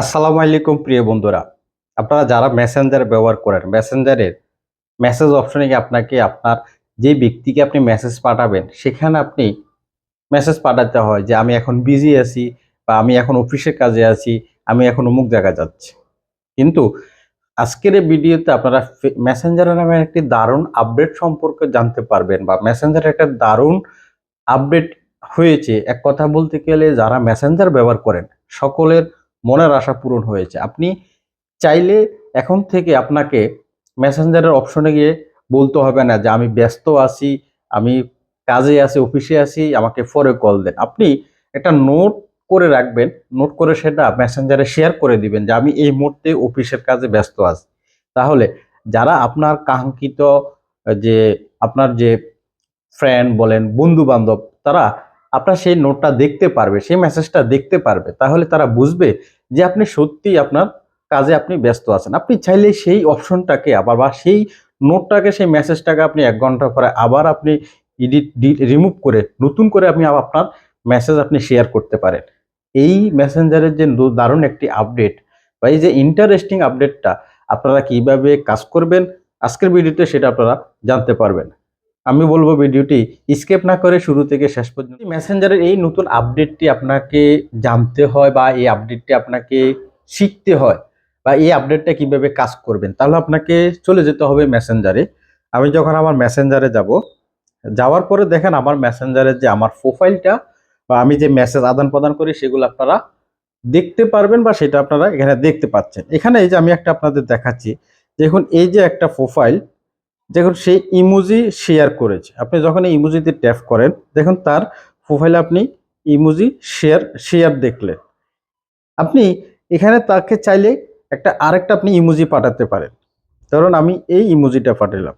আসসালামু আলাইকুম, প্রিয় বন্ধুরা। আপনারা যারা মেসেঞ্জার ব্যবহার করেন মেসেঞ্জারের মেসেজ অপশনে আপনাকে আপনার যে ব্যক্তিকে আপনি মেসেজ পাঠাবেন, সেখানে আপনি মেসেজ পাঠাতে হয় যে, আমি এখন বিজি আছি বা আমি এখন অফিসের কাজে আছি, আমি এখন অমুক জায়গায় যাচ্ছি। কিন্তু আজকের এই ভিডিওতে আপনারা মেসেঞ্জার নামে একটি দারুণ আপডেট সম্পর্কে জানতে পারবেন বা মেসেঞ্জারের একটা দারুণ আপডেট হয়েছে। এক কথা বলতে গেলে, যারা মেসেঞ্জার ব্যবহার করেন, সকলের মনের আশা পূরণ হয়েছে। আপনি চাইলে এখন থেকে আপনাকে মেসেঞ্জারের অপশনে গিয়ে বলতে হবে না যে, আমি ব্যস্ত আছি, আমি কাজে আছি, অফিসে আছি, আমাকে পরে কল দেন। আপনি একটা নোট করে রাখবেন। নোট করে সেটা মেসেঞ্জারে শেয়ার করে দিবেন যে, আমি এই মুহূর্তে অফিসের কাজে ব্যস্ত আছি। তাহলে যারা আপনার কাঙ্ক্ষিত যে, আপনার যে ফ্রেন্ড বলেন বন্ধু বান্ধব তারা আপনার সেই নোটটা দেখতে পারবে, সেই মেসেজটা দেখতে পারবে। তাহলে তারা বুঝবে যে আপনি সত্যি আপনার কাজে আপনি ব্যস্ত আছেন। আপনি চাইলে সেই অপশনটাকে আবার বা সেই নোটটাকে, সেই মেসেজটাকে আপনি এক ঘণ্টা পরে আবার আপনি এডিট রিমুভ করে নতুন করে আপনি আপনার মেসেজ আপনি শেয়ার করতে পারেন। এই মেসেঞ্জারের যে দারুণ একটি আপডেট বা এই যে ইন্টারেস্টিং আপডেটটা আপনারা কীভাবে কাজ করবেন, আজকের ভিডিওতে সেটা আপনারা জানতে পারবেন। আমি বলব ভিডিওটি স্কেপ না করে শুরু থেকে শেষ পর্যন্ত। মেসেঞ্জারের এই নতুন আপডেটটি আপনাকে জানতে হয় বা এই আপডেটটি আপনাকে শিখতে হয় বা এই আপডেটটা কীভাবে কাজ করবেন, তাহলে আপনাকে চলে যেতে হবে মেসেঞ্জারে আমি যখন আমার মেসেঞ্জারে যাব, যাওয়ার পরে দেখেন আমার মেসেঞ্জারের যে আমার প্রোফাইলটা বা আমি যে মেসেজ আদান প্রদান করি, সেগুলো আপনারা দেখতে পারবেন বা সেটা আপনারা এখানে দেখতে পাচ্ছেন। এখানে এই যে আমি একটা আপনাদের দেখাচ্ছি, দেখুন এই যে একটা প্রোফাইল দেখুন সে ইমোজি শেয়ার করেছে। আপনি যখন এই ইমোজিতে ট্যাপ করেন, দেখুন তার প্রোফাইলে আপনি ইমোজি শেয়ার শেয়ার দেখলেন। আপনি এখানে তাকে চাইলে একটা, আরেকটা আপনি ইমোজি পাঠাতে পারেন। ধরুন, আমি এই ইমোজিটা পাঠালাম।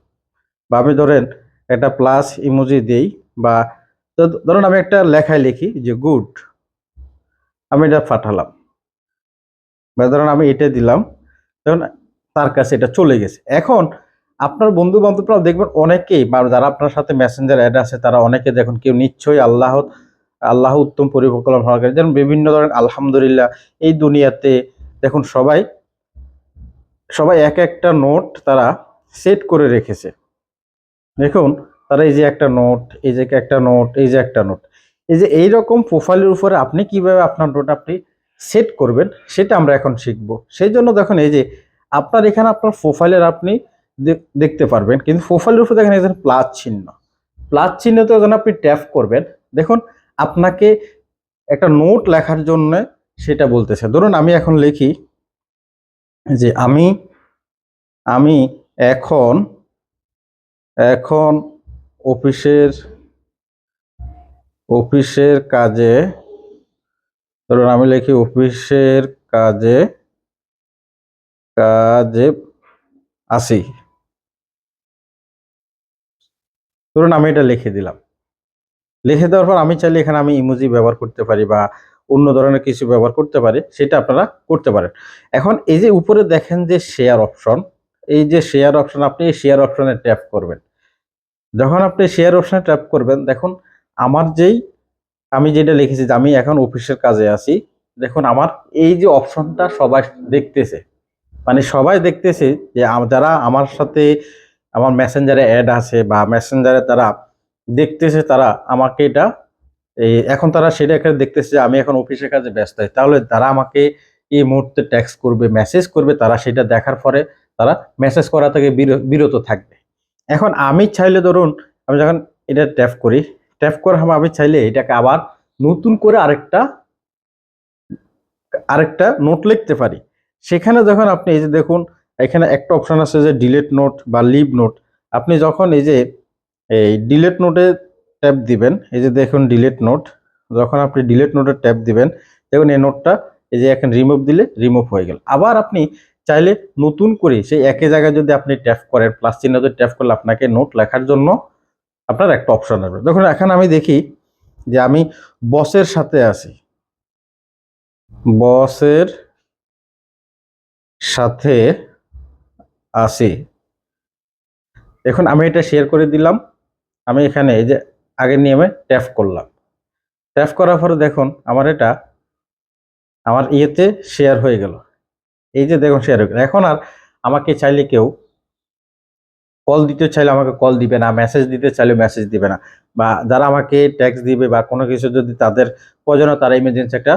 বা আমি ধরেন একটা প্লাস ইমোজি দেই বা ধরুন, আমি একটা লেখায় লিখি যে গুড আমি এটা পাঠালাম। বা ধরুন, আমি এটা দিলাম। তখন তার কাছে এটা চলে গেছে। এখন আপনার বন্ধু বান্ধবরাও দেখবেন অনেকেই, বা যারা আপনার সাথে মেসেঞ্জার অ্যাড আছে, তারা অনেকে দেখুন কেউ নিশ্চয়ই আল্লাহ আল্লাহ উত্তম পরিকল্পনা ভালো করে যেমন বিভিন্ন ধরনের আলহামদুলিল্লাহ, এই দুনিয়াতে দেখুন সবাই সবাই এক একটা নোট তারা সেট করে রেখেছে। দেখুন, তারা এই যে একটা নোট এই যে একটা নোট এই যে একটা নোট এই যে এই রকম প্রোফাইলের উপরে আপনি কীভাবে আপনার নোট আপনি সেট করবেন, সেটা আমরা এখন শিখব। সেই জন্য দেখুন এই যে, আপনার এখানে আপনার প্রোফাইলের আপনি দেখতে পারবেন। কিন্তু প্রোফাইলের উপরে দেখেন এখানে প্লাস চিহ্ন। প্লাস চিহ্নতে যখন আপনি ট্যাপ করবেন, দেখুন, আপনাকে একটা নোট লেখার জন্য সেটা বলতেছে। ধরুন, আমি এখন লিখি যে আমি আমি এখন এখন অফিসের অফিসের কাজে, ধরুন, আমি লিখি অফিসের কাজে কাজে আসি। ধরুন আমি এটা লিখে দিলাম। লিখে দেওয়ার পর আমি চাইলে এখানে আমি ইমোজি ব্যবহার করতে পারি বা অন্য ধরনের কিছু ব্যবহার করতে পারি, সেটা আপনারা করতে পারেন। এখন এই যে উপরে দেখেন যে শেয়ার অপশন এই যে শেয়ার অপশন আপনি এই শেয়ার অপশনে ট্যাপ করবেন। যখন আপনি শেয়ার অপশনে ট্যাপ করবেন, দেখুন আমার যেই, আমি যেটা লিখেছি যে আমি এখন অফিসের কাজে আছি, দেখুন আমার এই যে অপশনটা সবাই দেখতেছে। মানে সবাই দেখতেছে যে যারা আমার সাথে আমার মেসেঞ্জারে অ্যাড আছে বা মেসেঞ্জারে তারা দেখতেছে, তারা আমাকে এটা এই এখন তারা সেটা এখানে দেখতেছে যে আমি এখন অফিসের কাজে ব্যস্ত। আছি তাহলে তারা আমাকে এই মুহূর্তে ট্যাক্স করবে মেসেজ করবে, তারা সেটা দেখার পরে তারা মেসেজ করা থেকে বির- বিরত থাকবে। এখন আমি চাইলে ধরুন, আমি যখন এটা ট্যাপ করি ট্যাপ করার সময় আমি চাইলে এটাকে আবার নতুন করে আরেকটা আরেকটা নোট লিখতে পারি। সেখানে যখন আপনি এই যে দেখুন এখানে একটা অপশান আছে যে ডিলেট নোট বা লিভ নোট আপনি যখন এই যে, এই ডিলেট নোটে ট্যাপ দিবেন, এই যে দেখুন ডিলেট নোট যখন আপনি ডিলেট নোটে ট্যাপ দিবেন, দেখুন এই নোটটা এই যে এখন রিমুভ দিলে রিমুভ হয়ে গেল। আবার আপনি চাইলে নতুন করে সেই একই জায়গায় যদি আপনি ট্যাপ করেন প্লাস চিহ্নতে ট্যাপ করলে আপনাকে নোট লেখার জন্য আপনার একটা অপশান আসবে। দেখুন, এখন আমি দেখি যে আমি বসের সাথে আছি। বসের সাথে আছি। এখন আমি এটা শেয়ার করে দিলাম। আমি এখানে এই যে আগের নিয়মে ট্যাপ করলাম। ট্যাপ করার পরে দেখুন আমার এটা আমার ইয়েতে শেয়ার হয়ে গেল। এই যে দেখুন শেয়ার হয়ে গেল। এখন আর আমাকে চাইলে কেউ কল দিতে চাইলে আমাকে কল দিবে না মেসেজ দিতে চাইলে মেসেজ দিবে না। বা যারা আমাকে ট্যাক্স দিবে বা কোনো কিছু যদি তাদের প্রয়োজন তারা ইমার্জেন্সি একটা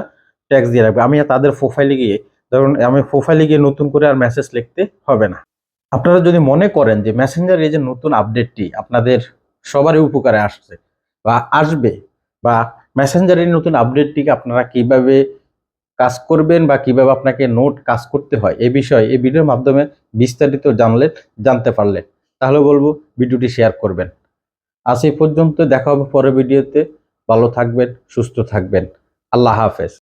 ট্যাক্স দিয়ে রাখবে। আমি তাদের প্রোফাইলে গিয়ে, ধরুন আমি প্রোফাইলে গিয়ে নতুন করে আর মেসেজ লিখতে হবে না। আপনারা যদি মনে করেন যে মেসেঞ্জার এই যে নতুন আপডেটটি আপনাদের সবারই উপকারে আসছে বা আসবে বা মেসেঞ্জারের নতুন আপডেটটিকে আপনারা কীভাবে কাজ করবেন বা কীভাবে আপনাকে নোট কাজ করতে হয় এই বিষয়ে এই ভিডিওর মাধ্যমে বিস্তারিত জানলেন জানতে পারলেন তাহলে বলব ভিডিওটি শেয়ার করবেন। আজ এই পর্যন্ত দেখা হবে পরের ভিডিওতে। ভালো থাকবেন, সুস্থ থাকবেন। আল্লাহ হাফেজ।